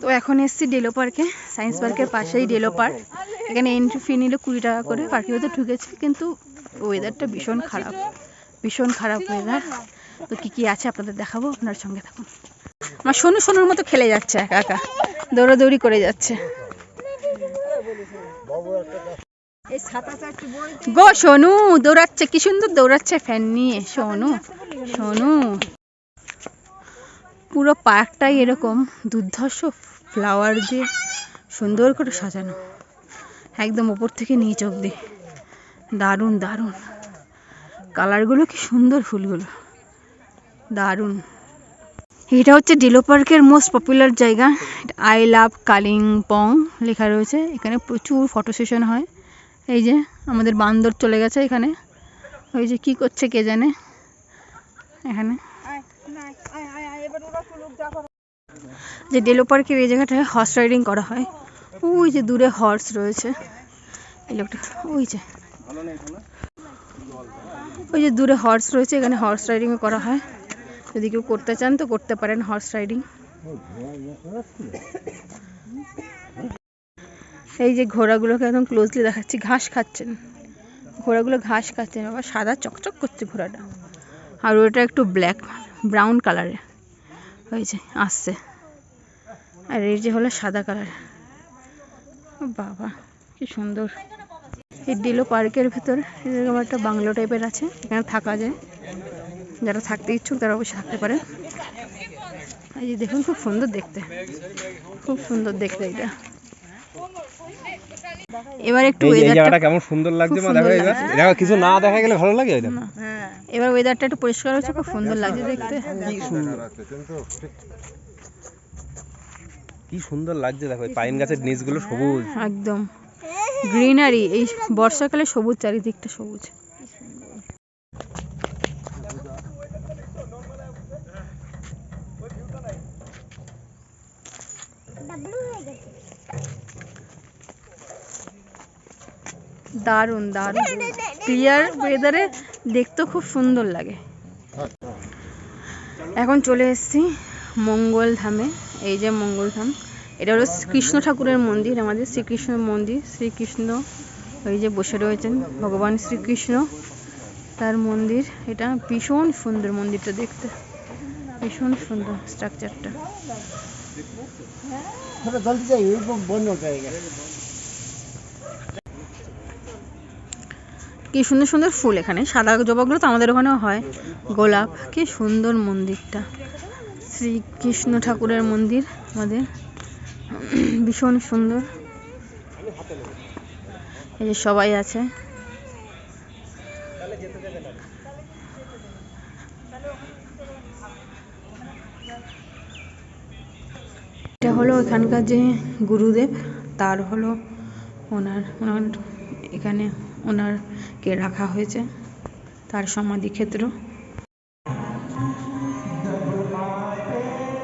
তো এখন এসছি ডেলো পার্কে, সায়েন্স পার্কের পাশেই ডেলো পার্ক। এখানে এন্ট্রি ফি নিল কুড়ি টাকা করে, পার্কের ভেতর ঢুকেছি, কিন্তু ওয়েদারটা ভীষণ খারাপ ভীষণ খারাপ ওয়েদার তো কী কী আছে আপনাদের দেখাবো? আপনার সঙ্গে থাকুন। আমার সোনু সোনুর মতো খেলে যাচ্ছে একা একা, দৌড়াদৌড়ি করে যাচ্ছে। গো সোনু, দৌড়াচ্ছে, কি সুন্দর দৌড়াচ্ছে ফ্যান নিয়ে, সোনু সোনু। পুরো পার্কটাই এরকম দুর্ধর্ষ ফ্লাওয়ার দিয়ে সুন্দর করে সাজানো। একদম ওপর থেকে নিচ অব্দি দারুণ দারুণ। কালারগুলো কি সুন্দর ফুলগুলো। দারুণ। এটা হচ্ছে ডিলো পার্কের মোস্ট পপুলার জায়গা। আই লাভ কালিম্পং লেখা রয়েছে। এখানে প্রচুর ফটো সেশন হয়। এই যে আমাদের বান্দর চলে গেছে এখানে। ওই যে কি করছে কে জানে? এখানে। যে ডেলো পার্কের এই জায়গাটায় হর্স রাইডিং করা হয়। ওই যে দূরে হর্স রয়েছে। এই লোকটা, ওই যে। ওই যে দূরে হর্স রয়েছে, এখানে হর্স রাইডিংও করা হয়। যদি কেউ করতে চান তো করতে পারেন হর্স রাইডিং এই যে ঘোড়াগুলোকে একদম ক্লোজলি দেখাচ্ছি, ঘাস খাচ্ছেন। ঘোড়াগুলো ঘাস খাচ্ছেন, আবার সাদা চকচক করছে ঘোড়াটা। আর ওটা একটু ব্ল্যাক ব্রাউন কালারের হয়েছে, আসছে। আর এই যে হলো সাদা কালার বাবা, কি সুন্দর। এই ডিলো পার্কের ভেতর, এরকম একটা বাংলো টাইপের আছে, এখানে থাকা যায়। যারা থাকতে ইচ্ছুক তারা অবশ্যই থাকতে পারে। এই যে দেখুন, খুব সুন্দর দেখতে। খুব সুন্দর দেখতে এটা। এবার একটু এই জায়গাটা কেমন সুন্দর লাগছে মা দেখো সুন্দর এবার দেখো কিছু না দেখা গেলে ভালো লাগে এটা? এবার ওয়েদারটা একটু পরিষ্কার হচ্ছে খুব সুন্দর লাগছে দেখতে। কি সুন্দর। কি সুন্দর লাগছে দেখো পাইন গাছের নিচগুলো সবুজ। একদম। গ্রিনারি এই বর্ষাকালে সবুজ চারিদিকটা সবুজ। দারুণ দারুণ। ক্লিয়ার ওয়েদারে দেখতেও খুব সুন্দর লাগে। এখন চলে এসেছি মঙ্গল ধামে। এই যে মঙ্গল ধাম, এটা হলো কৃষ্ণ ঠাকুরের মন্দির আমাদের শ্রীকৃষ্ণ মন্দির। শ্রীকৃষ্ণ ওই যে বসে রয়েছেন, ভগবান শ্রীকৃষ্ণ তার মন্দির। এটা ভীষণ সুন্দর মন্দিরটা দেখতে। ভীষণ সুন্দর স্ট্রাকচারটা কি সুন্দর সুন্দর ফুল এখানে। সাদা জবাগুলো তো আমাদের ওখানেও হয়। গোলাপ, কি সুন্দর মন্দিরটা। শ্রীকৃষ্ণ ঠাকুরের মন্দির আমাদের। ভীষণ সুন্দর। এই যে সবাই আছে। এটা হলো এখানকার যে গুরুদেব, তার হলো ওনার ওনার এখানে ওনারকে রাখা হয়েছে তার সমাধি ক্ষেত্র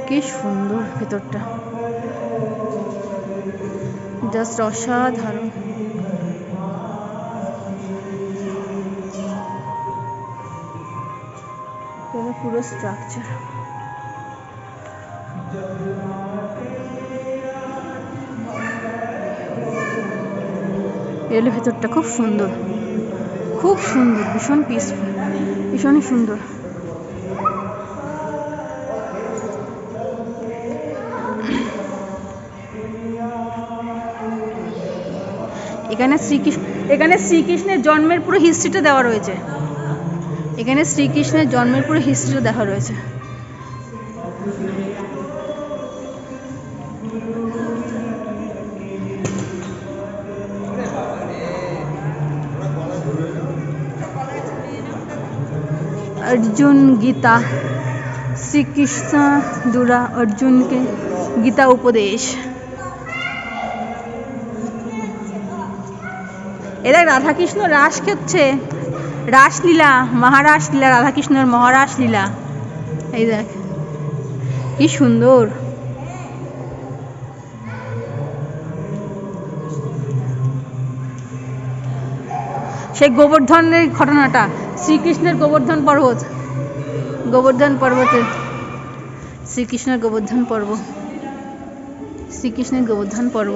কি সুন্দর ভেতরটা। জাস্ট অসাধারণ। পুরো স্ট্রাকচার এর ভেতরটা খুব সুন্দর। খুব সুন্দর, ভীষণ পিসফুল ভীষণই সুন্দর। এখানে শ্রীকৃষ্ণ, এখানে শ্রীকৃষ্ণের জন্মের পুরো হিস্ট্রিটা দেওয়া রয়েছে। এখানে শ্রীকৃষ্ণের জন্মের পুরো হিস্ট্রিটা দেওয়া রয়েছে। अर्जुन गीता श्री कृष्ण द्वारा अर्जुन के गीता उपदेश এরা রাধাকৃষ্ণ রাস খেচ্ছে রাসলীলা মহারাস লীলা রাধাকৃষ্ণের মহারাস লীলা এই দেখ কি সুন্দর সেই গোবর্ধনের ঘটনাটা শ্রীকৃষ্ণের গোবর্ধন পর্বত। গোবর্ধন পর্বতে শ্রীকৃষ্ণের গোবর্ধন পর্ব। শ্রীকৃষ্ণের গোবর্ধন পর্ব।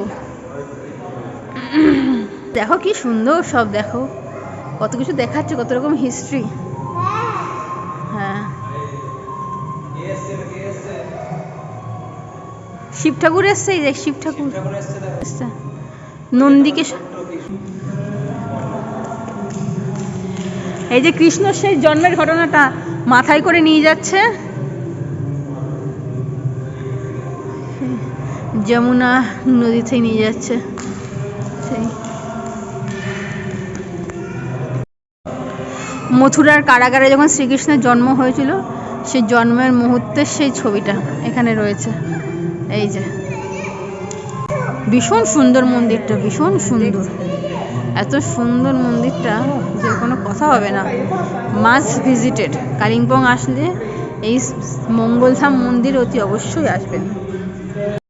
দেখো কি সুন্দর সব দেখো। কত কিছু দেখাচ্ছে কত রকম হিস্ট্রি হ্যাঁ। শিব ঠাকুর এসছে এই দেখ শিব ঠাকুর। নন্দীকে এই যে কৃষ্ণ সেই জন্মের ঘটনাটা মাথায় করে নিয়ে যাচ্ছে। যমুনা নদীতে নিয়ে যাচ্ছে। সেই। মথুরার কারাগারে যখন শ্রীকৃষ্ণের জন্ম হয়েছিল, সেই জন্মের মুহূর্তের সেই ছবিটা এখানে রয়েছে। এই যে। ভীষণ সুন্দর মন্দিরটা, ভীষণ সুন্দর। এত সুন্দর মন্দিরটা, যে কোনো কথা হবে না। মাস ভিজিটেড কালিম্পং আসলে এই মঙ্গলধাম মন্দির অতি অবশ্যই আসবেন।